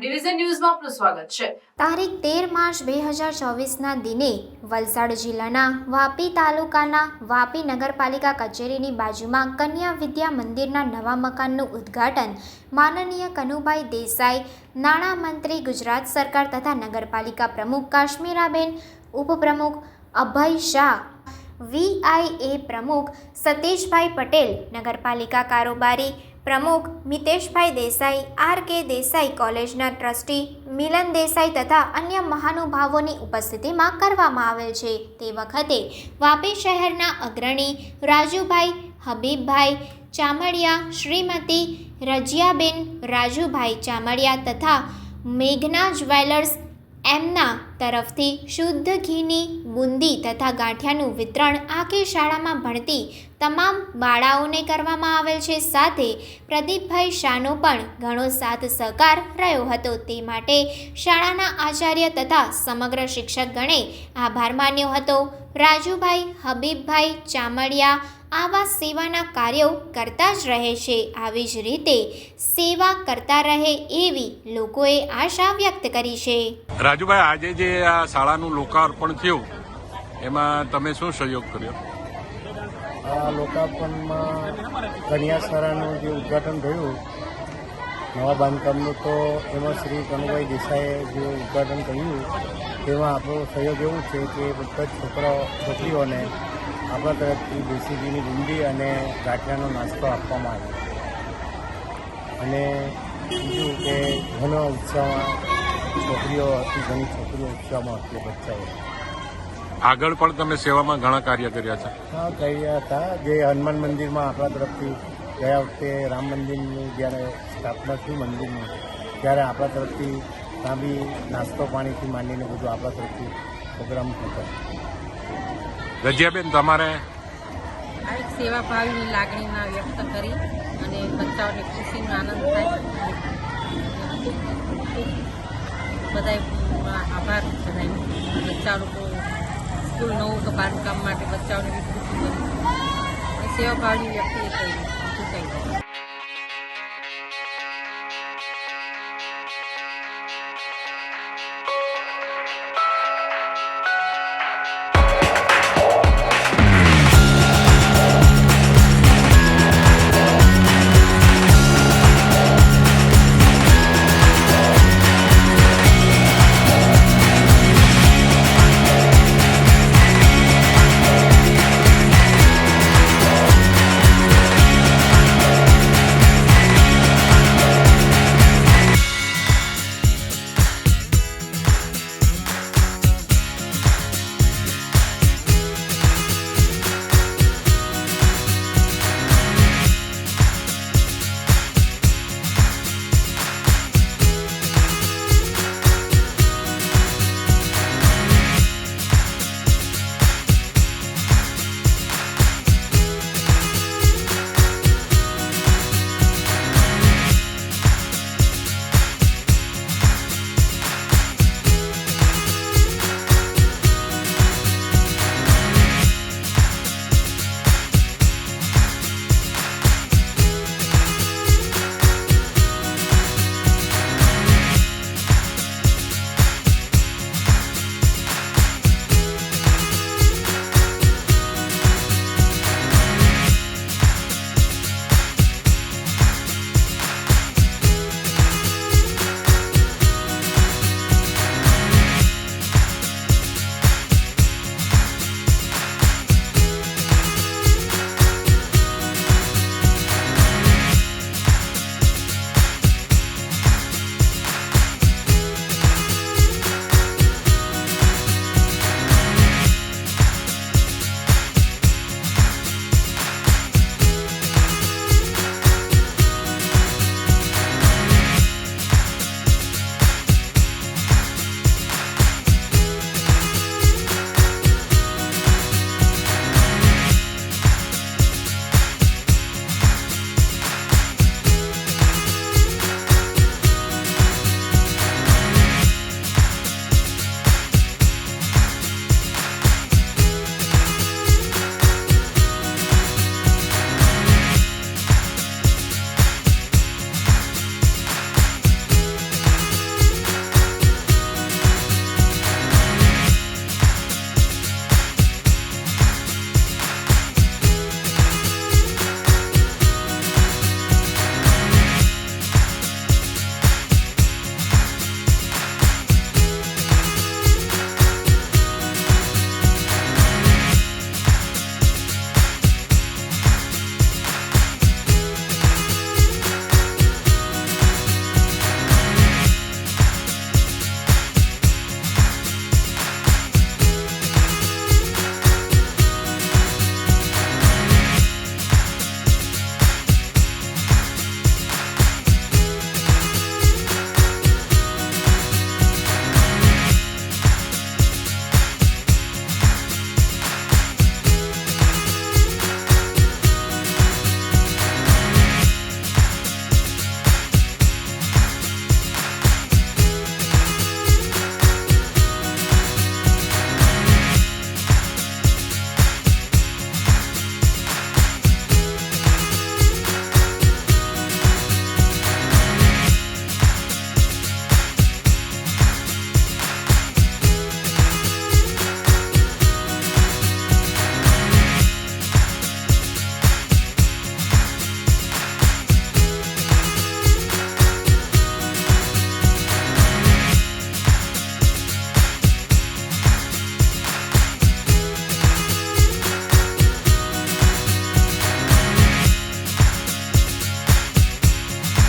Division ન્યૂઝમાં આપનું સ્વાગત છે. તારીખ તેર માર્ચ બે હજાર ચોવીસના દિને વલસાડ જિલ્લાના વાપી તાલુકાના વાપી નગરપાલિકા કચેરીની બાજુમાં કન્યા વિદ્યા મંદિરના નવા મકાનનું ઉદ્ઘાટન માનનીય કનુભાઈ દેસાઈ, નાણામંત્રી ગુજરાત સરકાર તથા નગરપાલિકા પ્રમુખ કાશ્મીરાબેન, ઉપપ્રમુખ અભય શાહ વીઆઈએ પ્રમુખ સતીશભાઈ પટેલ, નગરપાલિકા કારોબારી પ્રમુખ મિતેશભાઈ દેસાઈ, આર કે દેસાઈ કોલેજના ટ્રસ્ટી મિલન દેસાઈ તથા અન્ય મહાનુભાવોની ઉપસ્થિતિમાં કરવામાં આવેલ છે. તે વખતે વાપી શહેરના અગ્રણી રાજુભાઈ હબીબભાઈ ચામડિયા, શ્રીમતી રજિયાબેન રાજુભાઈ ચામડિયા તથા મેઘના જ્વેલર્સ એમના તરફથી શુદ્ધ ઘીની બુંદી તથા ગાંઠિયાનું વિતરણ આખી શાળામાં ભણતી તમામ બાળાઓને કરવામાં આવેલ છે. સાથે પ્રદીપભાઈ શાહનો પણ ઘણો સાથ સહકાર રહ્યો હતો. તે માટે શાળાના આચાર્ય તથા સમગ્ર શિક્ષકગણે આભાર માન્યો હતો. રાજુભાઈ, હબીબભાઈ ચામડિયા આવા સેવાના કાર્યો કરતા જ રહે છે. આવી જ રીતે સેવા કરતા રહે એવી લોકોએ આશા વ્યક્ત કરી છે. રાજુભાઈ આજે જે આ શાળાનું લોકાર્પણ થયું એમાં તમે શું સહયોગ કર્યો? આ લોકાર્પણમાં કન્યા શાળાનું જે ઉદ્ઘાટન થયું નવા બાંધકામનું તો એમાં શ્રી કનુભાઈ દેસાઈએ જે ઉદ્ઘાટન કર્યું તેમાં આપણો સહયોગ એવું છે કે બધા છોકરાઓ છોકરીઓને આપણા તરફથી દેશી ઘીની બુંદી અને ગાંઠિયાનો નાસ્તો આપવામાં આવ્યો. અને બીજું કે ઘણો ઉત્સાહમાં છોકરીઓ હતી ઘણી છોકરીઓ ઉત્સાહમાં હતી બચ્ચાઓ. આગળ પણ તમે સેવામાં ઘણા કાર્ય કર્યા છે? હા કર્યા હતા. જે હનુમાન મંદિરમાં આપણા તરફથી ગયા વખતે રામ મંદિરની જ્યારે સ્થાપના થઈ મંદિરની ત્યારે આપણા તરફથી ત્યાં બી નાસ્તો પાણીથી માંડીને બધું આપણા તરફથી પ્રોગ્રામ થતો. રજિયાબેન, તમારે? આ એક સેવા ભાવની લાગણીમાં વ્યક્ત કરી અને બચ્ચાઓને ખુશીનો આનંદ થાય. બધાય આભાર બધાય બચ્ચા લોકો સ્કૂલ નવું તો બાંધકામ માટે બચ્ચાઓને ખુશી કરી બીજું કંઈ નહીં